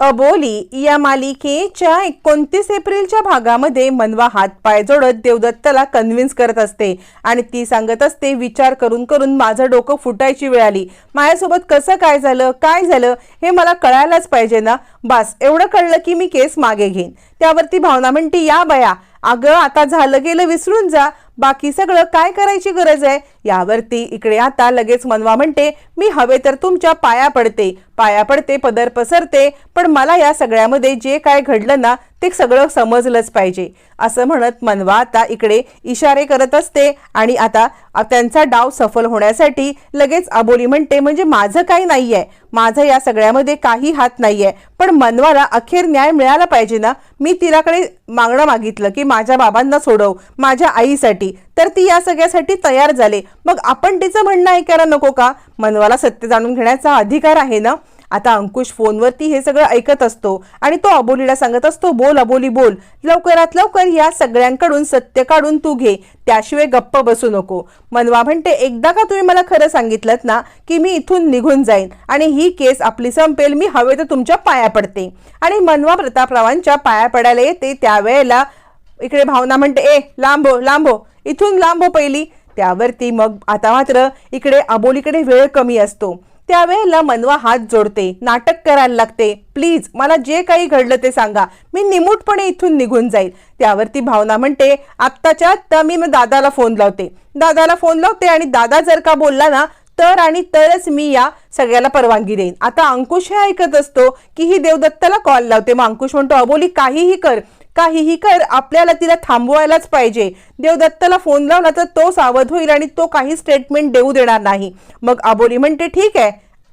अबोली या मालिकेच्या एकोणतीस एप्रिलच्या भागामध्ये मनवा हातपाय जोडत देवदत्ताला कन्व्हिन्स करत असते. आणि ती सांगत असते विचार करून करून माझं डोकं फुटायची वेळ आली. माझ्यासोबत कसं काय झालं काय झालं हे मला कळायलाच पाहिजे ना? बस एवढं कळलं की मी केस मागे घेईन. त्यावरती भावना म्हणते या बया अगं आता झालं गेलं विसरून जा. बाकी सगळं काय करायची गरज आहे? यावरती इकडे आता लगेच मनवा म्हणते मी हवे तर तुमच्या पाया पडते पाया पडते पदर पसरते पण मला या सगळ्यामध्ये जे काय घडलं ना ते सगळं समजलंच पाहिजे. असं म्हणत मनवा आता इकडे इशारे करत असते आणि आता त्यांचा डाव सफल होण्यासाठी लगेच अबोली म्हणते म्हणजे माझं काही नाही आहे माझं या सगळ्यामध्ये काही हात नाही आहे पण मनवाला अखेर न्याय मिळाला पाहिजे ना? मी तिलाकडे मागणं मागितलं की माझ्या बाबांना सोडव माझ्या आईसाठी. तर ती या सगळ्यासाठी तयार झाले. मग आपण तिचं म्हणणं ऐकायला नको का? मनवाला सत्य जाणून घेण्याचा अधिकार आहे ना? आता अंकुश फोनवरती हे सगळं ऐकत असतो आणि तो अबोलीला सांगत असतो बोल अबोली बोल. लवकरात लवकर या सगळ्यांकडून सत्य काढून तू घे. त्याशिवाय गप्प बसू नको. मनवा म्हणते एकदा का तुम्ही मला खरं सांगितलं ना की मी इथून निघून जाईन आणि ही केस आपली संपेल मी हवे तर तुमच्या पाया पडते. आणि मनवा प्रतापरावांच्या पाया पडायला येते त्यावेळेला इकडे भावना म्हणते ए लांबो हो, लांबो हो. इथून लांब पहिली. त्यावरती मग आता मात्र इकडे अबोलीकडे वेळ कमी असतो. त्यावेळेला मनवा हात जोडते नाटक करायला लागते. प्लीज मला जे काही घडलं ते सांगा. मी निमूटपणे इथून निघून जाईल. त्यावरती भावना म्हणते आत्ताच्या आत्ता मी मग दादाला फोन लावते. दादाला फोन लावते आणि दादा जर का बोलला ना तर आणि तरच मी या सगळ्याला परवानगी देईन. आता अंकुश हे ऐकत असतो की ही देवदत्ताला कॉल लावते. मग अंकुश म्हणतो अबोली काहीही कर. काहीही कर आपल्याला तिला थांबवायलाच पाहिजे. देवदत्ताला फोन लावला तर तो सावध होईल आणि तो काही स्टेटमेंट देऊ देणार नाही. मग अबोली म्हणते ठीक आहे.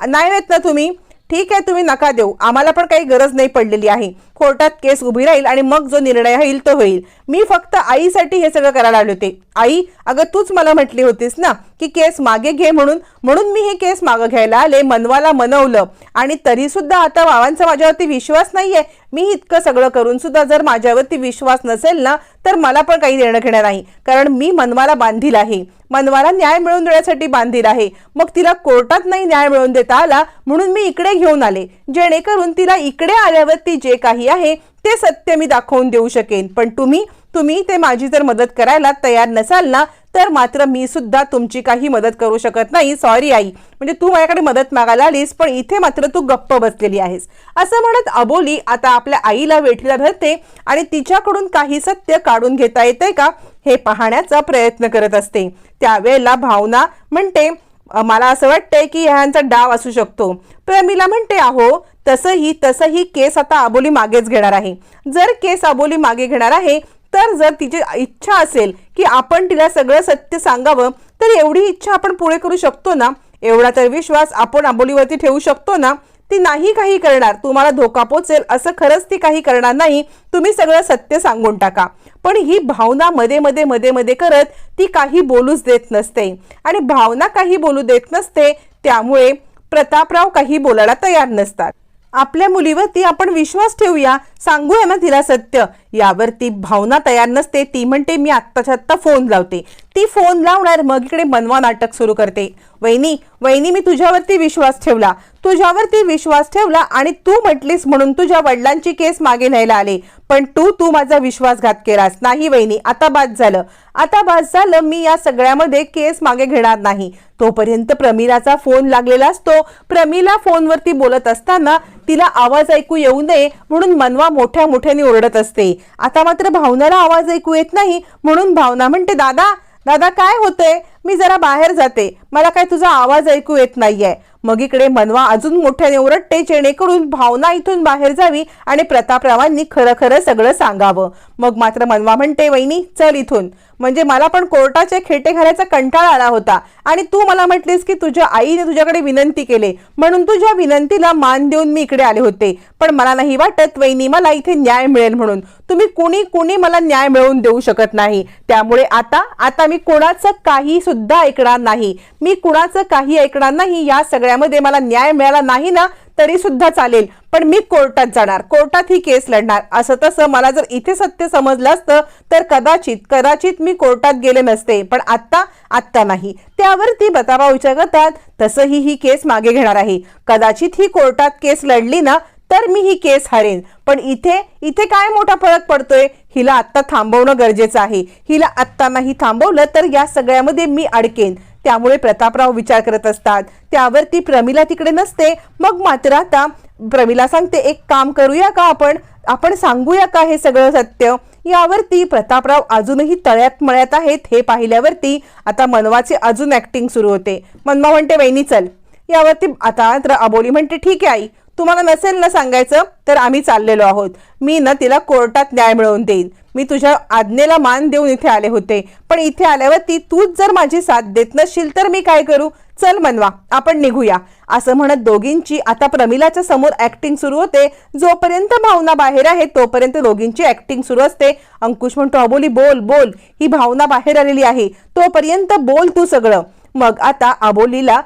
नाही येत ना तुम्ही? ठीक आहे तुम्ही नका देऊ. आम्हाला पण काही गरज नाही पडलेली आहे. कोर्टात केस उभी राहील आणि मग जो निर्णय होईल तो होईल. मी फक्त आईसाठी हे सगळं करायला आले होते. आई अगं तूच मला म्हटली होतीस ना की केस मागे घे म्हणून. म्हणून मी हे केस मागं घ्यायला आले मनवाला मनवलं. आणि तरी सुद्धा आता बाबांचा माझ्यावरती विश्वास नाहीये. मी इतकं सगळं करून सुद्धा जर माझ्यावरती विश्वास नसेल ना तर मला पण काही देणं घेणं नाही. कारण मी मनवाला बांधील आहे. मनवाला न्याय मिळवून देण्यासाठी बांधील आहे. मग तिला कोर्टात नाही न्याय मिळवून देता आला म्हणून मी इकडे घेऊन आले. जेणेकरून तिला इकडे आल्यावरती जे काही आहे ते सत्य मी दाखवून देऊ शकेन. पण तुम्ही तुम्ही ते माझी जर मदत करायला तयार नसाल ना तर मात्र मी सुद्धा तुमची काही मदत करू शकत नाही. सॉरी आई. म्हणजे तू माझ्याकडे मदत मागायला आलीस पण इथे मात्र तू गप्प बसलेली आहेस. असं म्हणत अबोली आता आपल्या आईला वेठीला धरते आणि तिच्याकडून काही सत्य काढून घेता येते का हे पाहण्याचा प्रयत्न करत असते. त्यावेळेला भावना म्हणते मला असं वाटतंय की ह्यांचा डाव असू शकतो. प्रमिला म्हणते आहो तसंही तसंही केस आता अबोली मागेच घेणार आहे. जर केस अबोली मागे घेणार आहे तर जर तिची इच्छा असेल की आपण तिला सगळं सत्य सांगावं तर एवढी इच्छा आपण पुढे करू शकतो ना. एवढा तर विश्वास आपण अबोलीवरती ठेवू शकतो ना. ती नाही काही करणार तुम्हाला धोका पोचेल असं खरंच ती काही करणार नाही तुम्ही सगळं सत्य सांगून टाका. पण ही भावना मध्ये मध्ये मध्ये मध्ये करत ती काही बोलूच देत नसते. आणि भावना काही बोलू देत नसते त्यामुळे प्रतापराव काही बोलायला तयार नसतात. आपल्या मुलीवरती आपण विश्वास ठेवूया सांगूया ना तिला सत्य. यावरती भावना तयार नसते ती म्हणते मी आत्ताच्या आत्ता फोन लावते. ती फोन लावणार मग इकडे मनवा नाटक सुरू करते. वहिनी वहिनी मी तुझ्यावरती विश्वास ठेवला. तुझ्यावरती विश्वास ठेवला आणि तू म्हटलीस म्हणून तुझ्या वडिलांची केस मागे न्यायला आले. पण तू तू माझा विश्वासघात केलास. नाही वहिनी आता बाद झालं. आता बाद झालं मी या सगळ्यामध्ये केस मागे घेणार नाही. तोपर्यंत प्रमिलाचा फोन लागलेला असतो. प्रमिला फोनवरती बोलत असताना तिला आवाज ऐकू येऊ नये म्हणून मनवा मोठ्या मोठ्याने ओरडत असते. आता मात्र भावनाला आवाज ऐकू येत नाही म्हणून भावना म्हणते दादा दादा काय होतंय? मी जरा बाहेर जाते. मला काय तुझा आवाज ऐकू येत नाहीये. मग इकडे मनवा अजून मोठ्याने ओरडते जेणेकरून भावना इथून बाहेर जावी आणि प्रतापरावांनी खरं खरं सगळं सांगावं. मग मात्र मनवा म्हणते वहिनी चल इथून. म्हणजे मला पण कोर्टाचे खेटे घालायचा कंटाळा आला होता. आणि तू मला म्हटलीस की तुझ्या आईने तुझ्याकडे विनंती केली. म्हणून तुझ्या विनंतीला मान देऊन मी इकडे आले होते. पण मला नाही वाटत वहिनी मला इथे न्याय मिळेल म्हणून. तुम्ही कुणी कुणी मला न्याय मिळवून देऊ शकत नाही. त्यामुळे आता आता मी कोणाचं काही सुद्धा ऐकणार नाही. मी कुणाचं काही ऐकणार नाही. या सगळ्यामध्ये मला न्याय मिळाला नाही ना तरी सुद्धा चालेल. पण मी कोर्टात जाणार. कोर्टात ही केस लढणार. असं तसं मला जर इथे सत्य समजलं असतं तर कदाचित कदाचित मी कोर्टात गेले नसते. पण आत्ता आत्ता नाही. त्यावरती बतावा विचार करतात. तसंही ही केस मागे घेणार आहे. कदाचित ही कोर्टात केस लढली ना तर मी ही केस हरेन. पण इथे इथे काय मोठा फरक पडतोय? हिला आत्ता थांबवणं गरजेचं आहे. हिला आत्ता नाही थांबवलं तर या सगळ्यामध्ये मी अडकेन. त्यामुळे प्रतापराव विचार करत असतात. त्यावरती प्रमिला तिकडे नसते. मग मात्र आता प्रमिला सांगते एक काम करूया का आपण? आपण सांगूया का हे सगळं सत्य? यावरती प्रतापराव अजूनही तळ्यात मळ्यात आहेत हे पाहिल्यावरती आता मनवाचे अजून ऍक्टिंग सुरू होते. मनवा म्हणते वहिनी चल. यावरती आता तर अबोली म्हणते ठीक आहे आई. तुम्हाला नसेल ना सांगायचं तर आम्ही चाललेलो आहोत. मी ना तिला कोर्टात न्याय मिळवून देईन. मी तुझ्या आज्ञेला मान देऊन इथे आले होते. पण इथे आल्यावर ती तूच जर माझी साथ देत नसशील तर मी काय करू? चल मनवा आपण निघूया. असं म्हणत दोघींची आता प्रमिलाच्या समोर ऍक्टिंग सुरू होते. जोपर्यंत भावना बाहेर आहे तोपर्यंत दोघींची ऍक्टिंग सुरू असते. अंकुश म्हणतो अबोली बोल बोल. ही भावना बाहेर आलेली आहे. तोपर्यंत बोल तू सगळं. मग आता अबोलीला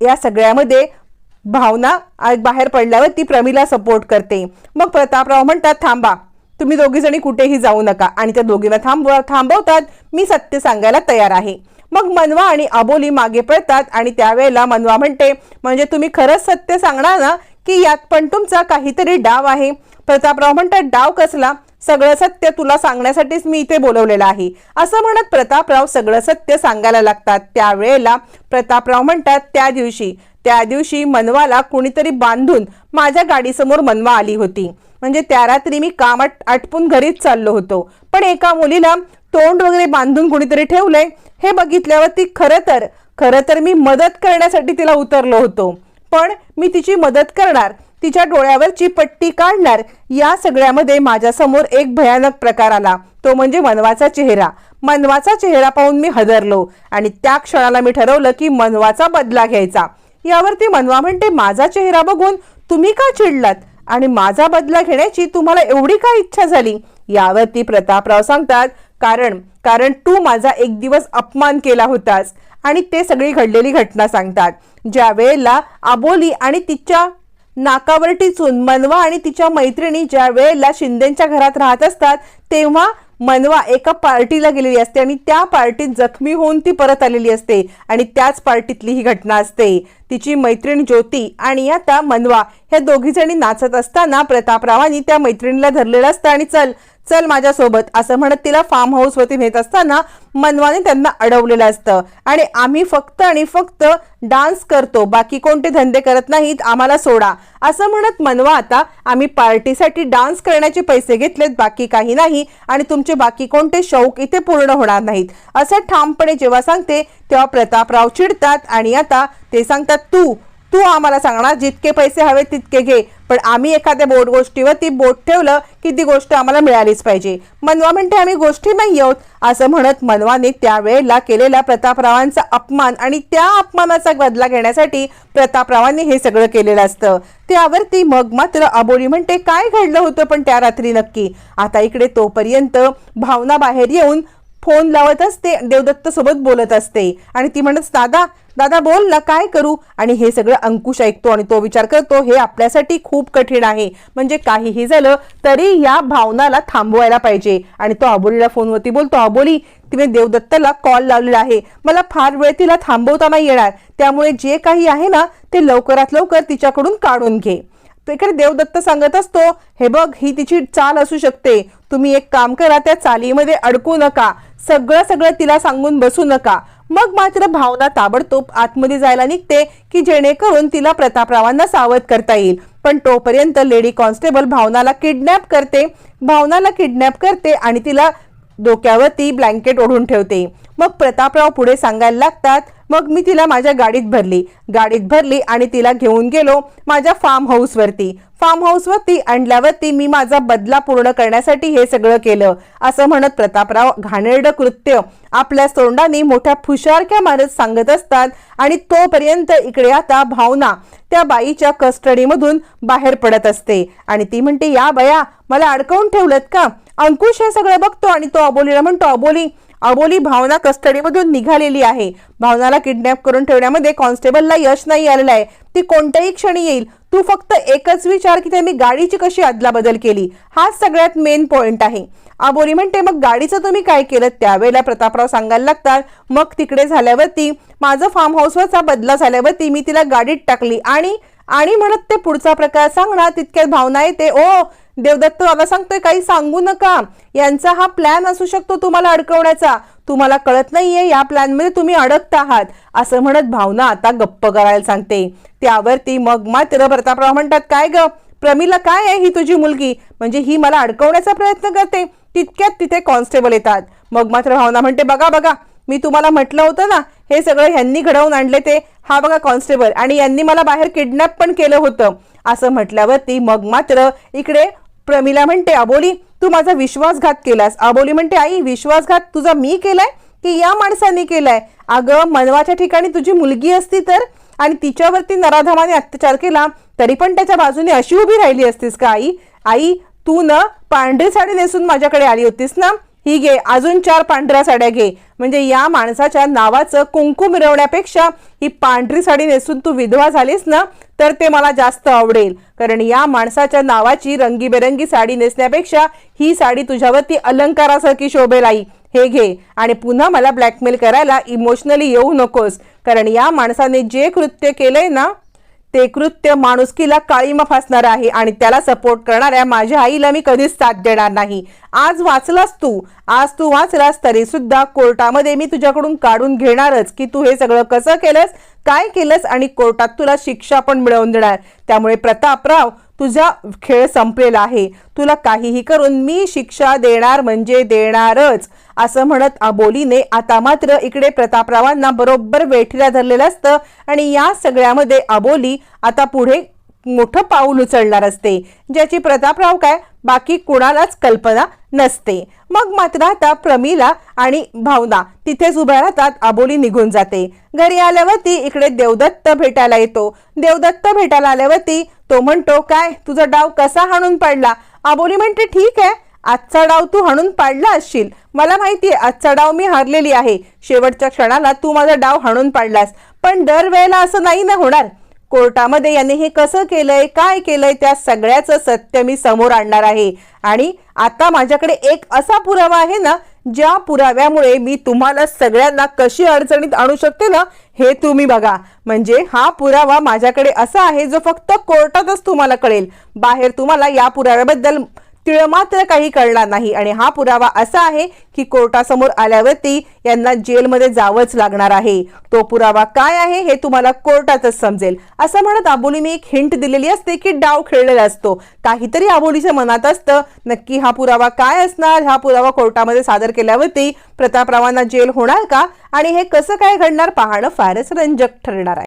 या सगळ्यामध्ये भावना बाहेर पडल्यावर ती प्रमीला सपोर्ट करते. मग प्रतापराव म्हणतात थांबा तुम्ही दोघी जणी कुठेही जाऊ नका. आणि त्या दोघींना थांबव थांबवतात. मी सत्य सांगायला तयार आहे. मग मनवा आणि अबोली मागे पडतात आणि त्यावेळेला मनवा म्हणते म्हणजे तुम्ही खरंच सत्य सांगणार ना की यात पण तुमचा काहीतरी डाव आहे? प्रतापराव म्हणतात डाव कसला? सगळं सत्य तुला सांगण्यासाठीच मी इथे बोलवलेलं आहे. असं म्हणत प्रतापराव सगळं सत्य सांगायला लागतात. त्यावेळेला प्रतापराव म्हणतात त्या दिवशी त्या दिवशी मनवाला कुणीतरी बांधून माझ्या गाडीसमोर मनवा आली होती. म्हणजे त्या रात्री मी काम आटपून घरीच चाललो होतो. पण एका मुलीला तोंड वगैरे बांधून कुणीतरी ठेवलंय हे बघितल्यावर ती खरं तर खरं तर मी मदत करण्यासाठी तिला उतरलो होतो. पण मी तिची मदत करणार तिच्या डोळ्यावरची पट्टी काढणार या सगळ्यामध्ये माझ्यासमोर एक भयानक प्रकार आला. तो म्हणजे मनवाचा चेहरा. मनवाचा चेहरा पाहून मी हदरलो आणि त्या क्षणाला मी ठरवलं की मनवाचा बदला घ्यायचा. यावरती मनवा म्हणते माझा चेहरा बघून तुम्ही का चिडलात? आणि माझा बदला घेण्याची तुम्हाला एवढी काय इच्छा झाली? यावरती प्रतापराव सांगतात कारण कारण तू माझा एक दिवस अपमान केला होतास. आणि ते सगळी घडलेली घटना सांगतात. ज्या वेळेला आबोली आणि तिच्या नाकावर टिचून मनवा आणि तिच्या मैत्रिणी ज्या वेळेला शिंदेच्या घरात राहत असतात तेव्हा मनवा एका पार्टीला गेलेली असते आणि त्या पार्टीत जखमी होऊन ती परत आलेली असते आणि त्याच पार्टीतली ही घटना असते. तिची मैत्रीण ज्योती आणि आता मनवा ह्या दोघी जणी नाचत असताना प्रतापरावांनी त्या मैत्रिणीला धरलेलं असतं आणि चल चल माझ्यासोबत असं म्हणत तिला फार्म हाऊसवरती नेत असताना मनवाने त्यांना अडवलेलं असतं. आणि आम्ही फक्त आणि फक्त डान्स करतो बाकी कोणते धंदे करत नाहीत आम्हाला सोडा. असं म्हणत मनवा आता आम्ही पार्टीसाठी डान्स करण्याचे पैसे घेतलेत बाकी काही नाही. आणि तुमचे बाकी कोणते शौक इथे पूर्ण होणार नाहीत. असं ठामपणे जेव्हा सांगते तेव्हा प्रतापराव चिडतात आणि आता ते सांगतात तू तू आम्हाला सांगणार जितके पैसे हवे तितके घे. पण आम्ही एखाद्या बोट गोष्टीवर ती बोट ठेवलं की ती गोष्ट आम्हाला मिळालीच पाहिजे. मनवा म्हणते आम्ही गोष्टी नाही आहोत. असं म्हणत मनवाने त्यावेळेला केलेला प्रतापरावांचा अपमान आणि त्या अपमानाचा बदला घेण्यासाठी प्रतापरावांनी हे सगळं केलेलं असतं. त्यावरती मग मात्र अबोली म्हणते काय घडलं होतं पण त्या रात्री नक्की? आता इकडे तोपर्यंत भावना बाहेर येऊन फोन लावत असते देवदत्त सोबत बोलत असते. आणि ती म्हणत दादा दादा बोल ना काय करू? आणि हे सगळं अंकुश ऐकतो आणि तो विचार करतो हे आपल्यासाठी खूप कठीण आहे. म्हणजे काहीही झालं तरी या भावनाला थांबवायला पाहिजे. आणि तो अबोलीला फोनवरती बोलतो अबोली तिने देवदत्तला कॉल लावलेला आहे. मला फार वेळ तिला थांबवता नाही येणार. त्यामुळे जे काही आहे ना ते लवकरात लवकर तिच्याकडून काढून घे. इकडे देवदत्त सांगत असतो हे बघ ही तिची चाल असू शकते. तुम्ही एक काम करा त्या चालीमध्ये अडकू नका. सगळं सगळं तिला सांगून बसू नका. मग मात्र भावना ताबडतोब आतमध्ये जायला निघते की जेणेकरून तिला प्रतापरावांना सावध करता येईल. पण तोपर्यंत लेडी कॉन्स्टेबल भावनाला किडनॅप करते भावनाला किडनॅप करते आणि तिला डोक्यावरती ब्लँकेट ओढून ठेवते. मग प्रतापराव पुढे सांगायला लागतात मग मी तिला माझ्या गाडीत भरली. गाडीत भरली आणि तिला घेऊन गेलो माझ्या फार्म हाऊसवरती फार्म हाऊसवरती आणल्यावरती मी माझा बदला पूर्ण करण्यासाठी हे सगळं केलं. असं म्हणत प्रतापराव घाणेरडं कृत्य आपल्या तोंडाने मोठ्या फुशारक्या मारत सांगत असतात आणि तोपर्यंत इकडे आता भावना त्या बाईच्या कस्टडीमधून बाहेर पडत असते. आणि ती म्हणते या बया मला अडकवून ठेवलत का? अंकुश हे सगळं बघतो आणि तो अबोलीला म्हणतो अबोली अबोली भावना कस्टडीमधून निघालेली आहे. भावनाला किडनॅप करून ठेवण्यामध्ये कॉन्स्टेबलला यश नाही आलेलं आहे. ती कोणत्याही क्षणी येईल. तू फक्त एकच विचार की त्यांनी गाडीची कशी अदलाबदल केली. हाच सगळ्यात मेन पॉइंट आहे. आबोली म्हणते मग गाडीचं तुम्ही काय केलं? त्यावेळेला प्रतापराव सांगायला लागतात मग तिकडे झाल्यावरती माझं फार्म हाऊसवरचा बदला झाल्यावरती मी तिला गाडीत टाकली आणि आणि म्हणत ते पुढचा प्रकार सांगणार तितक्यात भावना येते. ओ देवदत्त बाबा सांगतोय काही सांगू नका. यांचा हा प्लॅन असू शकतो तुम्हाला अडकवण्याचा. तुम्हाला कळत नाहीये या प्लॅनमध्ये तुम्ही अडकत आहात. असं म्हणत भावना आता गप्प करायला सांगते. त्यावरती मग मात्र प्रतापराव म्हणतात काय ग? प्रमिला काय आहे ही तुझी मुलगी? म्हणजे ही मला अडकवण्याचा प्रयत्न करते. तितक्यात तिथे कॉन्स्टेबल येतात. मग मात्र भावना म्हणते बघा बघा मी तुम्हाला म्हटलं होतं ना हे सगळं ह्यांनी घडवून आणले ते. हा बघा कॉन्स्टेबल आणि यांनी मला बाहेर किडनॅप पण केलं होतं. असं म्हटल्यावरती मग मात्र इकडे प्रमिला म्हणते अबोली तू माझा विश्वासघात केलास. अबोली म्हणते आई विश्वासघात तुझा मी केलाय की या माणसाने केलाय? अगं मनवाच्या ठिकाणी तुझी मुलगी असती तर? आणि तिच्यावरती नराधमाने अत्याचार केला तरी पण त्याच्या बाजूने अशी उभी राहिली असतीस का आई? आई तू न पांढरी साडी नेसून माझ्याकडे आली होतीस ना? ही घे अजून चार पांढऱ्या साड्या घे. म्हणजे या माणसाच्या नावाचं कुंकू मिरवण्यापेक्षा ही पांढरी साडी नेसून तू विधवा झालीस ना तर ते मला जास्त आवडेल. कारण या माणसाच्या नावाची रंगीबेरंगी साडी नेसण्यापेक्षा ही साडी तुझ्यावरती अलंकारासारखी शोभेल आई. हे घे. आणि पुन्हा मला ब्लॅकमेल करायला इमोशनली येऊ नकोस. कारण या माणसाने जे कृत्य केलंय ना ते कृत्य माणुसकीला काळीमा फासणार आहे आणि त्याला सपोर्ट करणाऱ्या माझ्या आईला मी कधीच साथ देणार नाही. आज वाचलास तू? आज तू वाचलास तरी सुद्धा कोर्टामध्ये मी तुझ्याकडून काढून घेणारच. की तू हे सगळं कसं केलंस काय केलंस आणि कोर्टात तुला शिक्षा पण मिळवून देणार. त्यामुळे प्रतापराव तुझा खेळ संपलेला आहे. तुला काहीही करून मी शिक्षा देणार म्हणजे देणारच. असं म्हणत अबोलीने आता मात्र इकडे प्रतापरावांना बरोबर वेठीला धरलेलं असतं आणि या सगळ्यामध्ये अबोली आता पुढे मोठं पाऊल उचलणार असते. ज्याची प्रतापराव काय? बाकी कुणालाच कल्पना नसते. मग मात्र आता प्रमिला आणि भावना तिथेच उभ्या राहतात. आबोली निघून जाते. घरी आल्यावरती इकडे देवदत्त भेटायला येतो. देवदत्त भेटायला आल्यावरती तो म्हणतो काय? तुझा डाव कसा हाणून पडला? आबोली म्हणते ठीक आहे. आजचा डाव तू हाणून पाडला असशील. मला माहितीये आजचा डाव मी हारलेली आहे. शेवटच्या क्षणाला तू माझा डाव हाणून पाडलास. पण दरवेळेला असं नाही ना होणार. कोर्टामध्ये यांनी हे कसं केलंय काय केलंय त्या सगळ्याचं सत्य मी समोर आणणार आहे. आणि आता माझ्याकडे एक असा पुरावा आहे ना ज्या पुराव्यामुळे मी तुम्हाला सगळ्यांना कशी अडचणीत आणू शकते ना हे तुम्ही बघा. म्हणजे हा पुरावा माझ्याकडे असा आहे जो फक्त कोर्टातच तुम्हाला कळेल. बाहेर तुम्हाला या पुराव्याबद्दल तिळ मात्र काही कळणार नाही. आणि हा पुरावा असा आहे की कोर्टासमोर आल्यावरती यांना जेलमध्ये जावंच लागणार आहे. तो पुरावा काय आहे हे तुम्हाला कोर्टातच समजेल. असं म्हणत आबोली मी एक हिंट दिलेली असते की डाव खेळलेला असतो. काहीतरी आबोलीच्या मनात असतं नक्की हा पुरावा काय असणार? हा पुरावा कोर्टामध्ये सादर केल्यावरती प्रतापरावांना जेल होणार का? आणि हे कसं काय घडणार? पाहणं फारच रंजक ठरणार आहे.